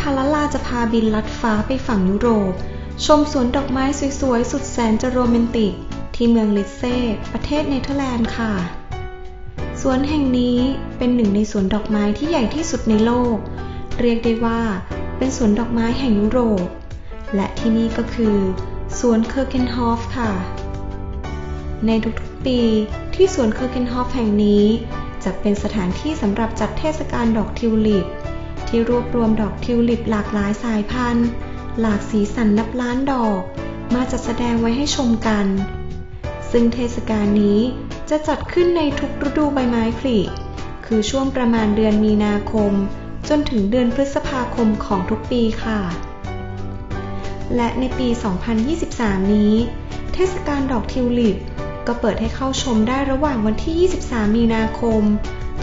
พาลาลาจะพาบินลัดฟ้าไปฝั่งยุโรป ชมสวนดอกไม้สวยๆ สุดแสนจะโรแมนติก ที่เมืองลิเซ่ ประเทศเนเธอร์แลนด์ค่ะ สวนแห่งนี้เป็นหนึ่งในสวนดอกไม้ที่ใหญ่ที่สุดในโลก เรียกได้ว่าเป็นสวนดอกไม้แห่งยุโรป และที่นี่ก็คือ สวนเคอร์เกนฮอฟค่ะ ในทุกๆปีที่สวนเคอร์เกนฮอฟแห่งนี้จะเป็นสถานที่สำหรับจัดเทศกาลดอกทิวลิป ที่รวบรวมดอกทิวลิปหลากหลายสายพันธุ์ หลากสีสันนับล้านดอก มาจัดแสดงไว้ให้ชมกัน ซึ่งเทศกาลนี้จะจัดขึ้นในทุกฤดูใบไม้ผลิคือช่วงประมาณเดือนมีนาคม จนถึงเดือนพฤษภาคมของทุกปีค่ะ และในปี 2023 นี้ เทศกาลดอกทิวลิป ก็เปิดให้เข้าชมได้ระหว่างวันที่ 23 มีนาคม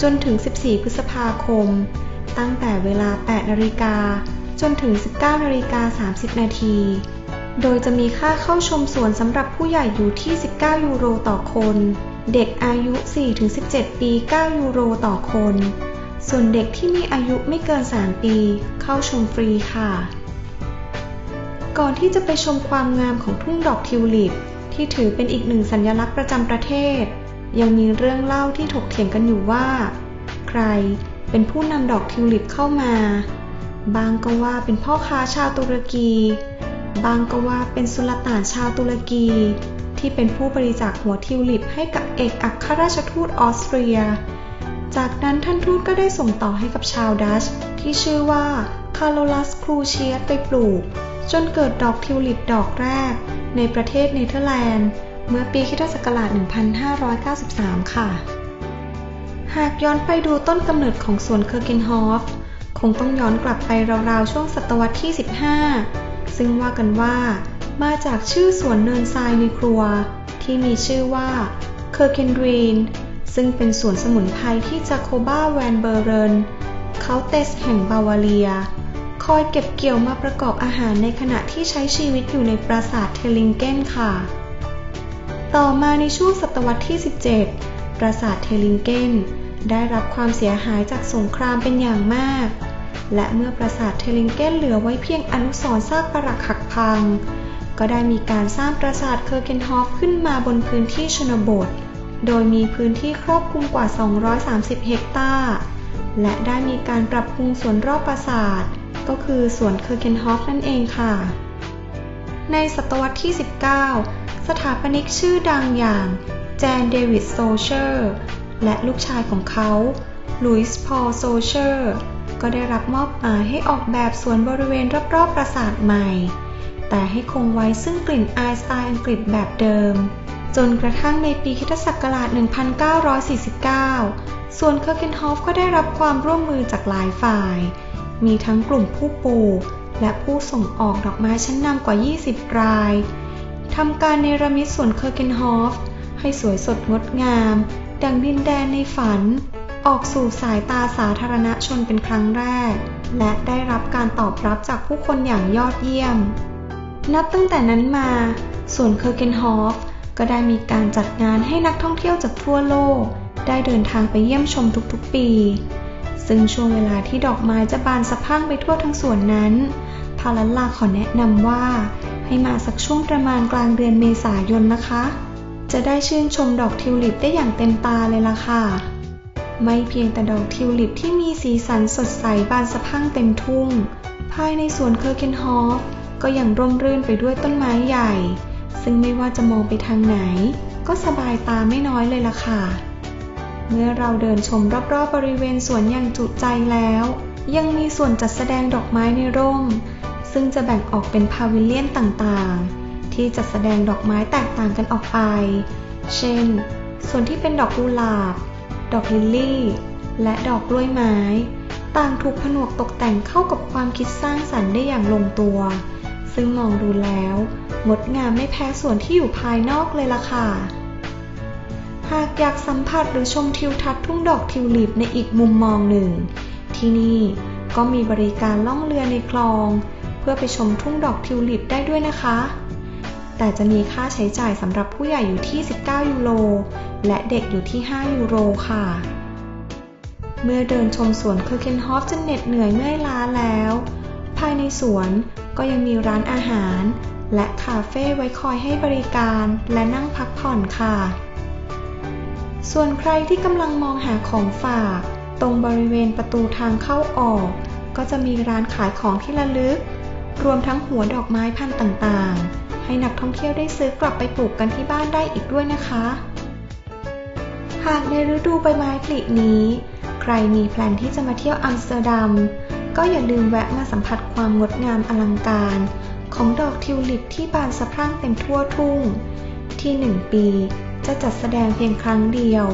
จนถึง 14 พฤษภาคม ตั้งแต่เวลา 8 นาฬิกา จนถึง 19 นาฬิกา 30 นาที โดยจะมีค่าเข้าชมสวนสำหรับผู้ใหญ่อยู่ที่ 19 ยูโรต่อคน เด็กอายุ 4-17 ปี 9 ยูโรต่อคน ส่วนเด็กที่มีอายุไม่เกิน 3 ปี เข้าชมฟรีค่ะ ก่อนที่จะไปชมความงามของทุ่งดอกทิวลิป ที่ถือเป็นอีกหนึ่งสัญลักษณ์ประจำประเทศ ยังมีเรื่องเล่าที่ถกเถียงกันอยู่ว่า ใคร เป็นผู้นำดอกทิวลิปเข้ามา บางก็ว่าเป็นพ่อค้าชาวตุรกี บางก็ว่าเป็นสุลต่านชาวตุรกี ที่เป็นผู้บริจาคหัวทิวลิปให้กับเอกอัครราชทูตออสเตรีย จากนั้นท่านทูตก็ได้ส่งต่อให้กับชาวดัชที่ชื่อว่าคาร์โลลัสครูเชียสไปปลูก จนเกิดดอกทิวลิปดอกแรก ในประเทศเนเธอร์แลนด์ เมื่อปีคิศักราช1593 ค่ะ หากย้อนไปดูต้นกำเนิดของสวนเคอร์เกนฮอฟ คงต้องย้อนกลับไปราวๆ ช่วงศตวรรษที่ 15 ซึ่งว่ากันว่า มาจากชื่อสวนเนินทรายในครัว ที่มีชื่อว่าเคอร์เคนดรีนซึ่งเป็นสวนสมุนไพรที่จาโคบ้าแวนเบอร์เรนเขาเตสแห่งบาวาเรีย คอยเก็บเกี่ยวมาประกอบอาหารในขณะที่ใช้ชีวิตอยู่ในปราสาทเทลิงเกนค่ะ ต่อมาในช่วงศตวรรษที่ 17 ปราสาทเทลิงเกน ได้รับความเสียหายจากสงครามเป็นอย่างมาก และเมื่อปราสาทเทลิงเกนเหลือไว้เพียงอนุสรณ์ซากปรักหักพัง ก็ได้มีการสร้างปราสาทเคอร์เกนฮอฟขึ้นมาบนพื้นที่ชนบท โดยมีพื้นที่ครอบคลุมกว่า 230 เฮกตาร์ และได้มีการปรับปรุงสวนรอบปราสาท ก็คือสวนเคอร์เกนฮอฟนั่นเองค่ะ ในศตวรรษที่ 19 สถาปนิกชื่อดังอย่างแจนเดวิดโซเชอร์ และลูกชายของเขาลุยส์พอลโซเชอร์ก็ได้รับมอบหมายให้ออกแบบสวนบริเวณรอบๆปราสาทใหม่ แต่ให้คงไว้ซึ่งกลิ่นอายสไตล์อังกฤษแบบเดิม จนกระทั่งในปีคิศักราช1949 ส่วนเคอร์เกนฮอฟก็ได้รับความร่วมมือจากหลายฝ่าย มีทั้งกลุ่มผู้ปลูกและผู้ส่งออกดอกไม้ชั้นนำกว่า 20 รายทำการเนรมิตสวนเคอร์เกนฮอฟให้สวยสดงดงาม ดังดินแดนในฝัน ออกสู่สายตาสาธารณชนเป็นครั้งแรก และได้รับการตอบรับจากผู้คนอย่างยอดเยี่ยม นับตั้งแต่นั้นมาสวนเคอร์เกนฮอฟก็ได้มีการจัดงานให้นักท่องเที่ยวจากทั่วโลก ได้เดินทางไปเยี่ยมชมทุกๆปี ซึ่งช่วงเวลาที่ดอกไม้จะบานสะพรั่งไปทั่วทั้งสวนนั้น พาลันลาขอแนะนำว่า ให้มาสักช่วงประมาณกลางเดือนเมษายนนะคะ จะได้ชื่นชมดอกทิวลิปได้อย่างเต็มตาเลยล่ะค่ะ ไม่เพียงแต่ดอกทิวลิปที่มีสีสันสดใสบานสะพั่งเต็มทุ่ง ภายในสวนเคอร์เคนฮอฟก็ยังร่มรื่นไปด้วยต้นไม้ใหญ่ ซึ่งไม่ว่าจะมองไปทางไหน ก็สบายตาไม่น้อยเลยล่ะค่ะ เมื่อเราเดินชมรอบๆบบริเวณสวนอย่างจุใจแล้ว ยังมีส่วนจัดแสดงดอกไม้ในร่ม ซึ่งจะแบ่งออกเป็นพาวิเลียนต่างๆ ที่จัดแสดงดอกไม้แตกต่างกันออกไป เช่น ส่วนที่เป็นดอกกุหลาบ ดอกลิลลี่ และดอกกล้วยไม้ ต่างถูกผนวกตกแต่งเข้ากับความคิดสร้างสรรค์ได้อย่างลงตัว ซึ่งมองดูแล้วงดงามไม่แพ้ส่วนที่อยู่ภายนอกเลยล่ะค่ะ หากอยากสัมผัสหรือชมทิวทัศน์ทุ่งดอกทิวลิปในอีกมุมมองหนึ่ง ที่นี่ก็มีบริการล่องเรือในคลอง เพื่อไปชมทุ่งดอกทิวลิปได้ด้วยนะคะ แต่จะมีค่าใช้จ่ายสำหรับผู้ใหญ่อยู่ที่ 19 ยูโร และเด็กอยู่ที่ 5 ยูโรค่ะ เมื่อเดินชมสวนเคอร์เคนฮอฟจนเหน็ดเหนื่อยเมื่อยล้าแล้ว ภายในสวนก็ยังมีร้านอาหาร และคาเฟ่ไว้คอยให้บริการและนั่งพักผ่อนค่ะ ส่วนใครที่กำลังมองหาของฝาก ตรงบริเวณประตูทางเข้าออก ก็จะมีร้านขายของที่ระลึก รวมทั้งหัวดอกไม้พันธุ์ต่างๆ ให้นักท่องเที่ยวได้ซื้อกลับไปปลูกกันที่บ้านได้อีกด้วยนะคะ หากในฤดูใบไม้ผลินี้ ใครมีแพลนที่จะมาเที่ยวอัมสเตอร์ดัม ก็อย่าลืมแวะมาสัมผัสความงดงามอลังการ ของดอกทิวลิปที่บานสะพรั่งเต็มทั่วทุ่ง ที่หนึ่งปีจะจัดแสดงเพียงครั้งเดียว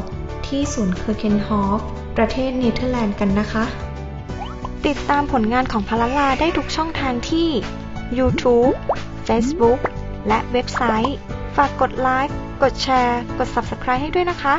ที่ศูนย์เคอร์เคนฮอฟประเทศเนเธอร์แลนด์กันนะคะ ติดตามผลงานของพลาลาได้ทุกช่องทางที่ YouTube Facebook และเว็บไซต์ ฝากกดไลค์ กดแชร์ กด Subscribe ให้ด้วยนะคะ